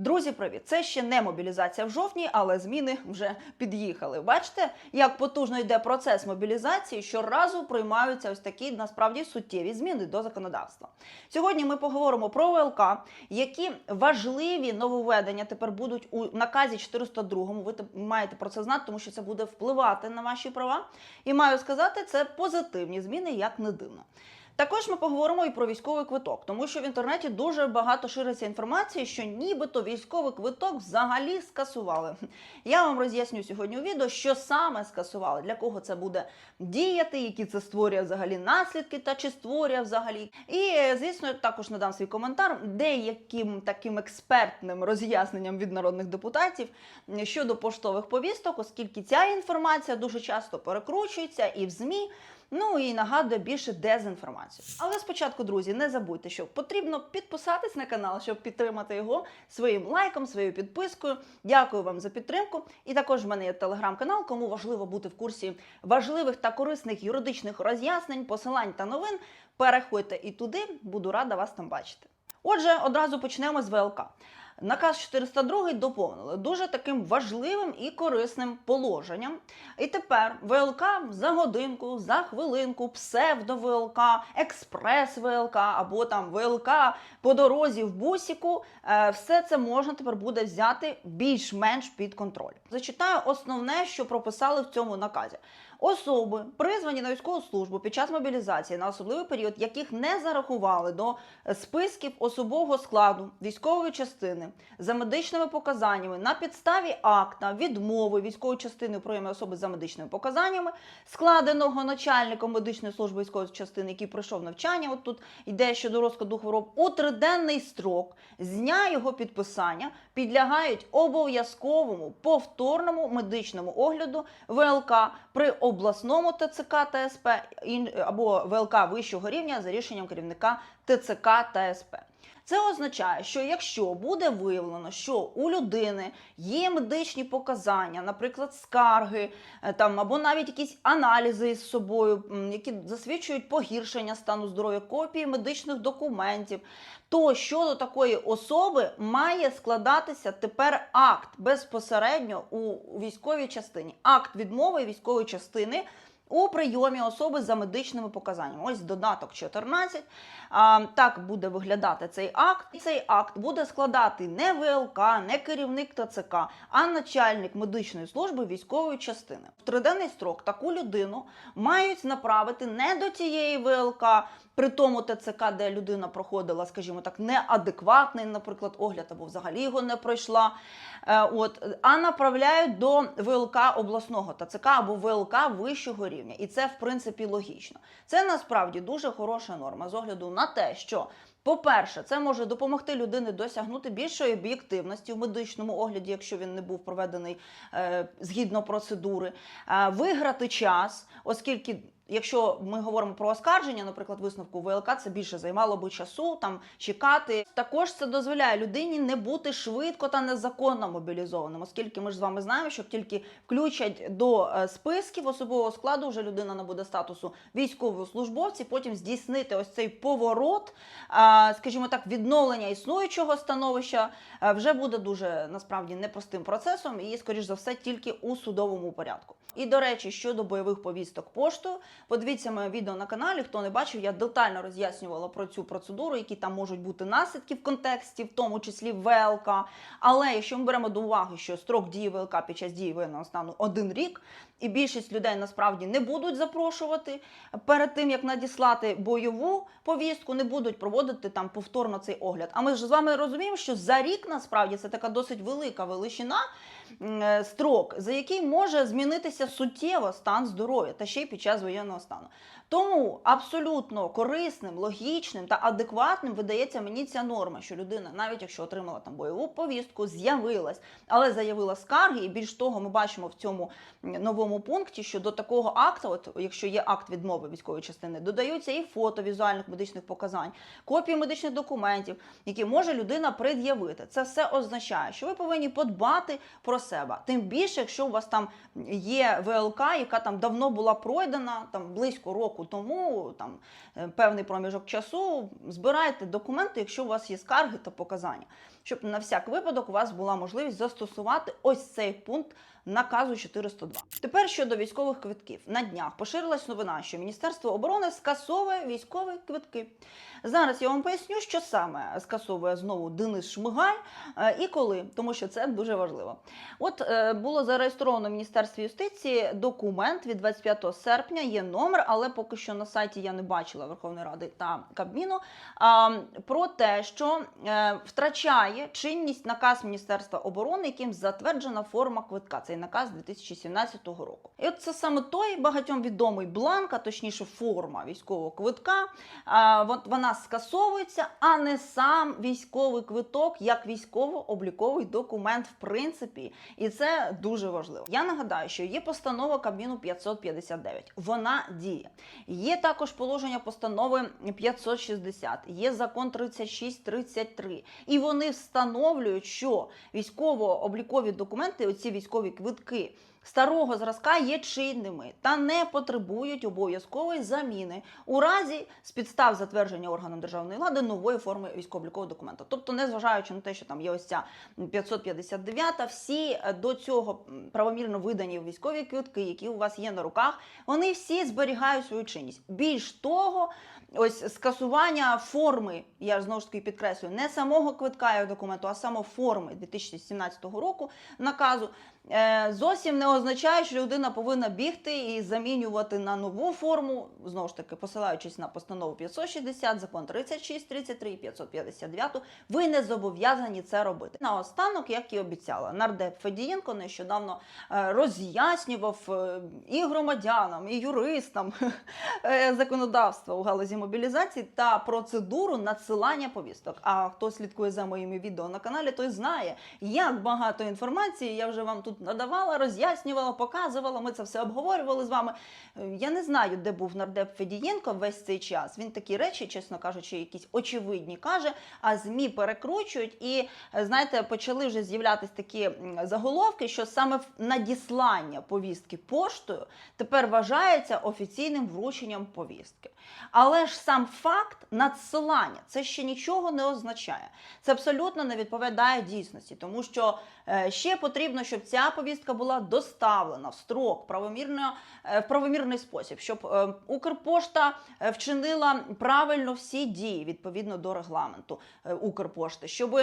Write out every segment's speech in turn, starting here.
Друзі, привіт! Це ще не мобілізація в жовтні, але зміни вже під'їхали. Бачите, як потужно йде процес мобілізації. Щоразу приймаються ось такі насправді суттєві зміни до законодавства. Сьогодні ми поговоримо про ВЛК, які важливі нововведення тепер будуть у наказі 402. Ви маєте про це знати, тому що це буде впливати на ваші права. І маю сказати, це позитивні зміни, як не дивно. Також ми поговоримо і про військовий квиток, тому що в інтернеті дуже багато шириться інформації, що нібито військовий квиток взагалі скасували. Я вам роз'ясню сьогодні у відео, що саме скасували, для кого це буде діяти, які це створює взагалі наслідки, та чи створює взагалі. І звісно, також надам свій коментар деяким таким експертним роз'ясненням від народних депутатів щодо поштових повісток, оскільки ця інформація дуже часто перекручується і в ЗМІ. Ну і нагадує більше дезінформацію. Але спочатку, друзі, не забудьте, що потрібно підписатись на канал, щоб підтримати його своїм лайком, своєю підпискою. Дякую вам за підтримку. І також в мене є телеграм-канал, кому важливо бути в курсі важливих та корисних юридичних роз'яснень, посилань та новин. Переходьте і туди, буду рада вас там бачити. Отже, одразу почнемо з ВЛК. Наказ 402 доповнили дуже таким важливим і корисним положенням. І тепер ВЛК за годинку, за хвилинку, псевдо-ВЛК, експрес-ВЛК або там ВЛК по дорозі в бусіку. е, Все це можна тепер буде взяти більш-менш під контроль. Зачитаю основне, що прописали в цьому наказі. Особи, призвані на військову службу під час мобілізації на особливий період, яких не зарахували до списків особового складу військової частини за медичними показаннями на підставі акта відмови військової частини у прийомі особи за медичними показаннями, складеного начальником медичної служби військової частини, який пройшов навчання. От тут йде щодо розкладу хвороб у триденний строк з дня його підписання підлягають обов'язковому повторному медичному огляду ВЛК при обласному ТЦК та СП або ВЛК вищого рівня за рішенням керівника ТЦК та СП. Це означає, що якщо буде виявлено, що у людини є медичні показання, наприклад, скарги е, там або навіть якісь аналізи з собою, які засвідчують погіршення стану здоров'я, копії медичних документів, то щодо такої особи має складатися тепер акт безпосередньо у військовій частині, акт відмови військової частини. У прийомі особи за медичними показаннями. Ось додаток 14. А, так буде виглядати цей акт. І цей акт буде складати не ВЛК, не керівник ТЦК, а начальник медичної служби військової частини. В триденний строк таку людину мають направити не до тієї ВЛК, при тому ТЦК, де людина проходила, скажімо так, неадекватний, наприклад, огляд або взагалі його не пройшла. Е, От, а направляють до ВЛК обласного ТЦК або ВЛК вищого рівня. І це, в принципі, логічно. Це насправді дуже хороша норма з огляду на те, що. По-перше, це може допомогти людині досягнути більшої об'єктивності в медичному огляді, якщо він не був проведений е, згідно процедури, е, виграти час, оскільки. Якщо ми говоримо про оскарження, наприклад, висновку ВЛК, це більше займало би часу, там чекати. Також це дозволяє людині не бути швидко та незаконно мобілізованим, оскільки ми ж з вами знаємо, що тільки включать до е, списків особового складу, вже людина набуде статусу військовослужбовці, потім здійснити ось цей поворот, скажімо так, відновлення існуючого становища е, вже буде дуже насправді непростим процесом і, скоріш за все, тільки у судовому порядку. І до речі, щодо бойових повісток поштою, подивіться моє відео на каналі. Хто не бачив, я детально роз'яснювала про цю процедуру, які там можуть бути наслідки в контексті, в тому числі ВЛК. Але якщо ми беремо до уваги, що строк дії ВЛК під час дії воєнного стану один рік, і більшість людей насправді не будуть запрошувати перед тим, як надіслати бойову повістку, не будуть проводити там повторно цей огляд. А ми ж з вами розуміємо, що за рік насправді це така досить велика величина. е, Строк, за який може змінитися суттєво стан здоров'я та ще й під час воєнного стану. Тому абсолютно корисним, логічним та адекватним видається мені ця норма, що людина, навіть якщо отримала там бойову повістку, з'явилась, але заявила скарги. І більш того, ми бачимо в цьому новому пункті, що до такого акту, от якщо є акт відмови військової частини, додаються і фото візуальних медичних показань, копії медичних документів, які може людина пред'явити. Це все означає, що ви повинні подбати про себе. Тим більше, якщо у вас там є ВЛК, яка там давно була пройдена, там близько року тому, там е, певний проміжок часу, збирайте документи, якщо у вас є скарги та показання. щоб на всяк випадок у вас була можливість застосувати ось цей пункт наказу 402. Тепер щодо військових квитків. На днях поширилась новина, що Міністерство оборони скасовує військові квитки. Зараз я вам поясню, що саме скасовує знову Денис Шмигаль е, і коли, тому що це дуже важливо. От е, було зареєстровано в Міністерстві юстиції документ від 25 серпня. Є номер, але поки що на сайті я не бачила Верховної Ради та Кабміну. Про те, що е, втрачає чинність наказ Міністерства оборони, яким затверджена форма квитка. Цей наказ 2017 року. І от це саме той багатьом відомий бланк, а точніше форма військового квитка. От вона скасовується, а не сам військовий квиток як військово-обліковий документ, в принципі, і це дуже важливо. Я нагадаю, що є постанова Кабміну 559. Вона діє. Є також положення постанови 560, є закон 3633. І вони встановлюють, що військово-облікові документи, оці військові квитки. Старого зразка є чинними та не потребують обов'язкової заміни у разі з підстав затвердження органом державної влади нової форми військово-облікового документу. Тобто, незважаючи на те, що там є ось ця 559, всі е, до цього правомірно видані військові квитки, які у вас є на руках, вони всі зберігають свою чинність. Більш того, ось скасування форми, я знову ж таки підкреслюю, не самого квитка як документу, а саме форми 2017 року наказу. Е, Зовсім не означає, що людина повинна бігти і замінювати на нову форму, знову ж таки, посилаючись на постанову 560, закон 36, 33 і 559, ви не зобов'язані це робити. Наостанок, як і обіцяла, нардеп Федієнко нещодавно е, роз'яснював е, і громадянам, і юристам законодавства у галузі мобілізації та процедуру надсилання повісток. А хто слідкує за моїми відео на каналі, той знає, як багато інформації я вже вам тут надавала, роз'яснювала, показувала. Ми це все обговорювали з вами. Е, Я не знаю, де був нардеп Федієнко весь цей час. Він такі речі, чесно кажучи, якісь очевидні каже, а змі перекручують. І е, знаєте, почали вже з'являтися такі заголовки, що саме надіслання повістки поштою тепер вважається офіційним врученням повістки. Але ж сам факт надсилання це ще нічого не означає. Це абсолютно не відповідає дійсності, тому що е, ще потрібно, щоб ця повістка була доставлена в строк правомірно е, в правомірний спосіб, щоб е, Укрпошта е, вчинила правильно всі дії відповідно до регламенту Укрпошти, щоб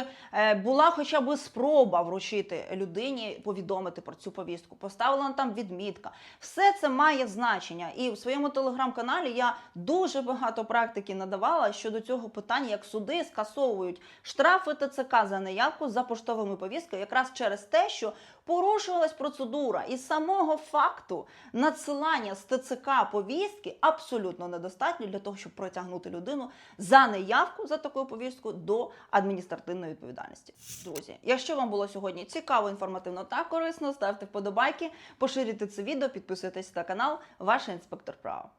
була хоча б спроба вручити людині, повідомити про цю повістку, поставлена там відмітка. Все це має значення. І в своєму телеграм-каналі я дуже багато практики надавала щодо цього питання, як суди скасовують штрафи ТЦК за неявку за поштовими повістками, якраз через те, що порушувалась процедура, і самого факту надсилання з ТЦК повістки абсолютно недостатньо для того, щоб притягнути людину за неявку за таку повістку до адміністративної відповідальності. Друзі, якщо вам було сьогодні цікаво, інформативно та корисно, ставте вподобайки, поширюйте це відео, підписуйтесь на канал. Ваш інспектор права.